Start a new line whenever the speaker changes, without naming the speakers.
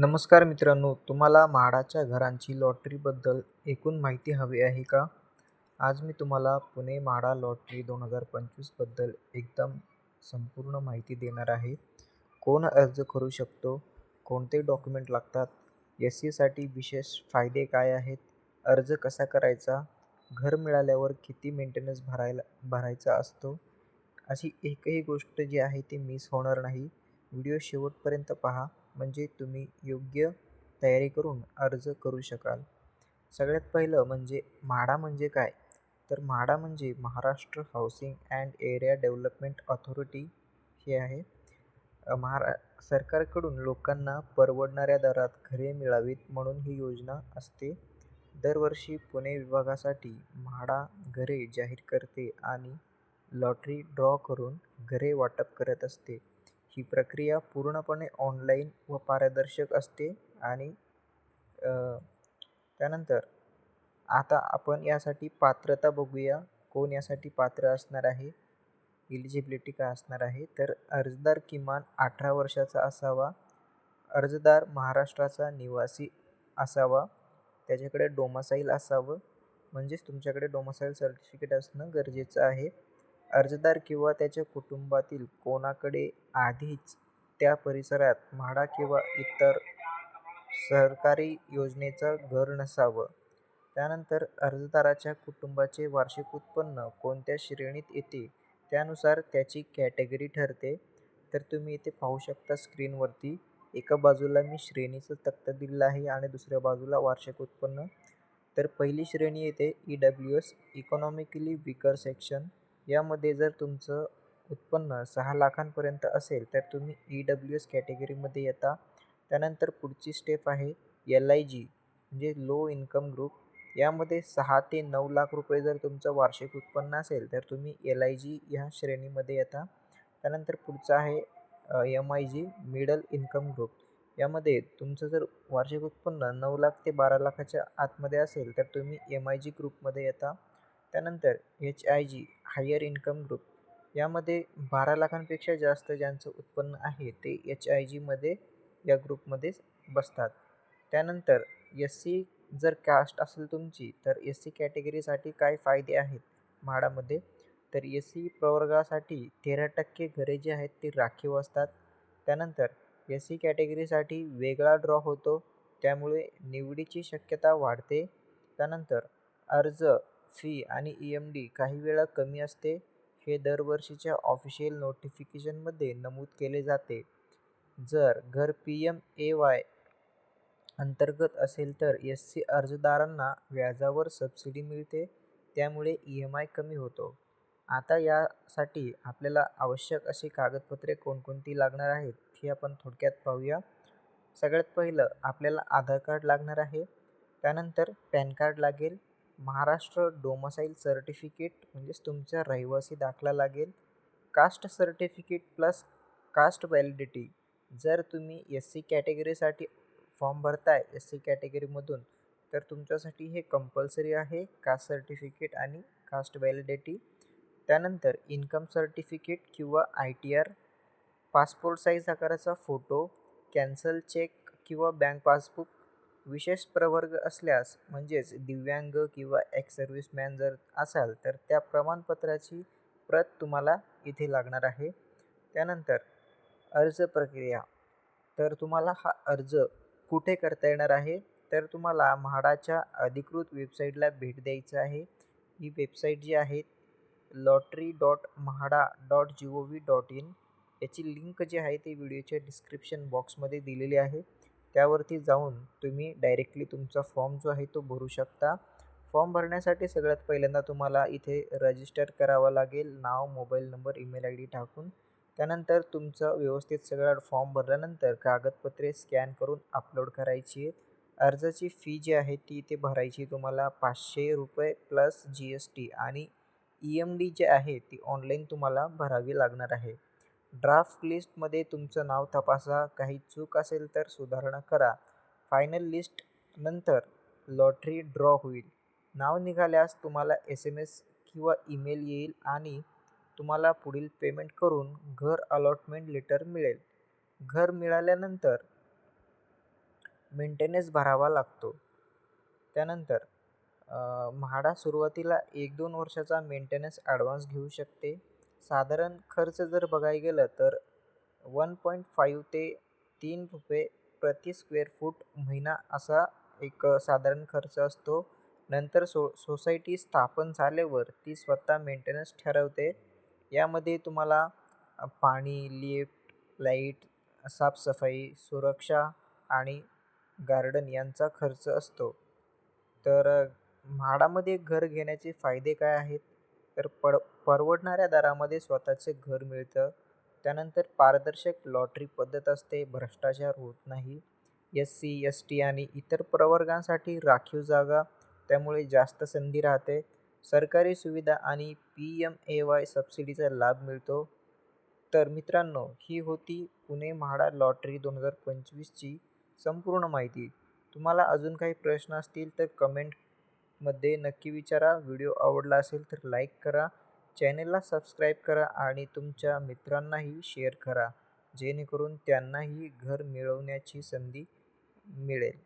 नमस्कार मित्रांनो तुम्हाला म्हाडाच्या घरांची लॉटरीबद्दल एकूण माहिती हवी आहे का? आज मी तुम्हाला पुणे म्हाडा लॉटरी दोन हजार पंचवीसबद्दल एकदम संपूर्ण माहिती देणार आहे. कोण अर्ज करू शकतो? कोणते डॉक्युमेंट लागतात? एस सीसाठी विशेष फायदे काय आहेत? अर्ज कसा करायचा? घर मिळाल्यावर किती मेंटेनन्स भरायला भरायचा असतो? अशी एकही गोष्ट जी आहे ती मिस होणार नाही. व्हिडिओ शेवटपर्यंत पहा. म्हणजे तुम्ही योग्य तयारी करून अर्ज करू शकाल. सगळ्यात पहिलं म्हणजे म्हाडा म्हणजे काय? तर म्हाडा म्हणजे Maharashtra housing and area development authority हे आहे. महारा सरकारकडून लोकांना परवडणाऱ्या दरात घरे मिळावीत म्हणून ही योजना असते. दरवर्षी पुणे विभागासाठी म्हाडा घरे जाहीर करते आणि लॉटरी ड्रॉ करून घरे वाटप करत असते. ही प्रक्रिया पूर्णपणे ऑनलाईन व पारदर्शक असते आणि त्यानंतर आता आपण यासाठी पात्रता बघूया. कोण यासाठी पात्र असणार आहे? इलिजिबिलिटी काय असणार आहे? तर अर्जदार किमान अठरा वर्षाचा असावा. अर्जदार महाराष्ट्राचा निवासी असावा. त्याच्याकडे डोमासाईल असावं. म्हणजेच तुमच्याकडे डोमासाईल सर्टिफिकेट असणं गरजेचं आहे. अर्जदार किंवा त्याच्या कुटुंबातील कोणाकडे आधीच त्या परिसरात म्हाडा किंवा इतर सरकारी योजनेचं घर नसावं. त्यानंतर अर्जदाराच्या कुटुंबाचे वार्षिक उत्पन्न कोणत्या श्रेणीत येते त्यानुसार त्याची कॅटेगरी ठरते. तर तुम्ही इथे पाहू शकता स्क्रीनवरती एका बाजूला मी श्रेणीचं तक्ता दिलेला आहे आणि दुसऱ्या बाजूला वार्षिक उत्पन्न. तर पहिली श्रेणी येते E W S economically weaker section यामध्ये जर तुमचं उत्पन्न सहा लाखांपर्यंत असेल तर तुम्ही ई डब्ल्यू एस कॅटेगरीमध्ये येता. त्यानंतर पुढची स्टेप आहे एल आय जी म्हणजे लो इन्कम ग्रुप यामध्ये सहा ते नऊ लाख रुपये जर तुमचं वार्षिक उत्पन्न असेल तर तुम्ही एल आय जी ह्या श्रेणीमध्ये येता. त्यानंतर पुढचं आहे M I G middle income group यामध्ये तुमचं जर वार्षिक उत्पन्न नऊ लाख ते बारा लाखाच्या आतमध्ये असेल तर तुम्ही एम आय जी ग्रुपमध्ये येता. त्यानंतर H I G higher income group यामध्ये बारा लाखांपेक्षा जास्त ज्यांचं उत्पन्न आहे ते एच आय जीमध्ये या ग्रुपमध्येच बसतात. त्यानंतर एस सी जर कास्ट असेल तुमची तर एस सी कॅटेगरीसाठी काय फायदे आहेत? म्हाडामध्ये तर एस सी प्रवर्गासाठी तेरा टक्के घरे जी आहेत ती राखीव असतात. त्यानंतर एस सी कॅटेगरीसाठी वेगळा ड्रॉ होतो. त्यामुळे निवडीची शक्यता वाढते. त्यानंतर अर्ज फी आणि ई एम डी काही वेळा कमी असते हे दरवर्षीच्या ऑफिशियल नोटिफिकेशनमध्ये नमूद केले जाते. जर घर पी एम ए वाय अंतर्गत असेल तर एस सी अर्जदारांना व्याजावर सबसिडी मिळते त्यामुळे ई एम आय कमी होतो. आता यासाठी आपल्याला आवश्यक अशी कागदपत्रे कोणकोणती लागणार आहेत हे आपण थोडक्यात पाहूया. सगळ्यात पहिलं आपल्याला आधार कार्ड लागणार आहे त्यानंतर पॅन कार्ड लागेल महाराष्ट्र डोमसाईल सर्टिफिकेट म्हणजेच तुमचा रहिवासी दाखला लागेल. Caste certificate plus caste validity जर तुम्ही एस सी कॅटेगरीसाठी फॉर्म भरताय एस सी कॅटेगरीमधून तर तुमच्यासाठी हे कंपल्सरी आहे. कास्ट सर्टिफिकेट आणि कास्ट व्हॅलिडिटी त्यानंतर इन्कम सर्टिफिकेट किंवा I T R passport size आकाराचा फोटो कॅन्सल चेक किंवा बँक पासबुक विशेष प्रवर्ग असल्यास म्हणजेच दिव्यांग किंवा एक्स सर्व्हिसमॅन जर असाल तर त्या प्रमाणपत्राची प्रत तुम्हाला इथे लागणार आहे. त्यानंतर अर्ज प्रक्रिया. तर तुम्हाला हा अर्ज कुठे करता येणार आहे? तर तुम्हाला म्हाडाच्या अधिकृत वेबसाईटला भेट द्यायचं आहे. ही वेबसाईट जी आहे lottery dot MHADA dot G O V dot in याची लिंक जी आहे ती व्हिडिओच्या डिस्क्रिप्शन बॉक्समध्ये दिलेली आहे. त्यावरती जाऊन तुम्ही डायरेक्टली तुमचा फॉर्म जो आहे तो भरू शकता. फॉर्म भरण्यासाठी सगळ्यात पहिल्यांदा तुम्हाला इथे रजिस्टर करावं लागेल. नाव mobile number email I D टाकून. त्यानंतर तुमचं व्यवस्थित सगळं फॉर्म भरल्यानंतर कागदपत्रे स्कॅन करून अपलोड करायची आहेत. अर्जाची फी जी आहे ती इथे भरायची तुम्हाला पाचशे रुपये प्लस जी एस टी आणि ई एम डी जी आहे ती ऑनलाईन तुम्हाला भरावी लागणार आहे. ड्राफ्ट लिस्टमध्ये तुमचं नाव तपासा. काही चूक असेल तर सुधारणा करा. फायनल लिस्ट नंतर लॉटरी ड्रॉ होईल. नाव निघाल्यास तुम्हाला एस एम एस किंवा ईमेल येईल आणि तुम्हाला पुढील पेमेंट करून घर अलॉटमेंट लेटर मिळेल. घर मिळाल्यानंतर मेंटेनन्स भरावा लागतो. त्यानंतर म्हाडा सुरुवातीला एक दोन वर्षाचा मेंटेनन्स ॲडव्हान्स घेऊ शकते. साधारण खर्च जर बघायला गेलं तर वन पॉईंट फाईव्ह ते तीन रुपये प्रति स्क्वेअर फूट महिना असा एक साधारण खर्च असतो. नंतर सो सोसायटी स्थापन झाल्यावर ती स्वतः मेंटेनन्स ठरवते. यामध्ये तुम्हाला पाणी लिफ्ट लाइट साफसफाई सुरक्षा आणि गार्डन यांचा खर्च असतो. तर म्हाडामध्ये घर घेण्याचे फायदे काय आहेत? तर पड परवडणाऱ्या दरामध्ये स्वतःचे घर मिळतं. त्यानंतर पारदर्शक लॉटरी पद्धत असते भ्रष्टाचार होत नाही. एस सी एस टी आणि इतर प्रवर्गांसाठी राखीव जागा त्यामुळे जास्त संधी राहते. सरकारी सुविधा आणि पी एम ए वाय सबसिडीचा लाभ मिळतो. तर मित्रांनो ही होती पुणे म्हाडा लॉटरी दोन हजार पंचवीसची संपूर्ण माहिती. तुम्हाला अजून काही प्रश्न असतील तर कमेंट मध्ये नक्की विचारा. व्हिडिओ आवडला असेल तर लाईक करा. चॅनेलला सबस्क्राईब करा आणि तुमच्या मित्रांनाही शेअर करा. जेणेकरून त्यांनाही घर मिळवण्याची संधी मिळेल.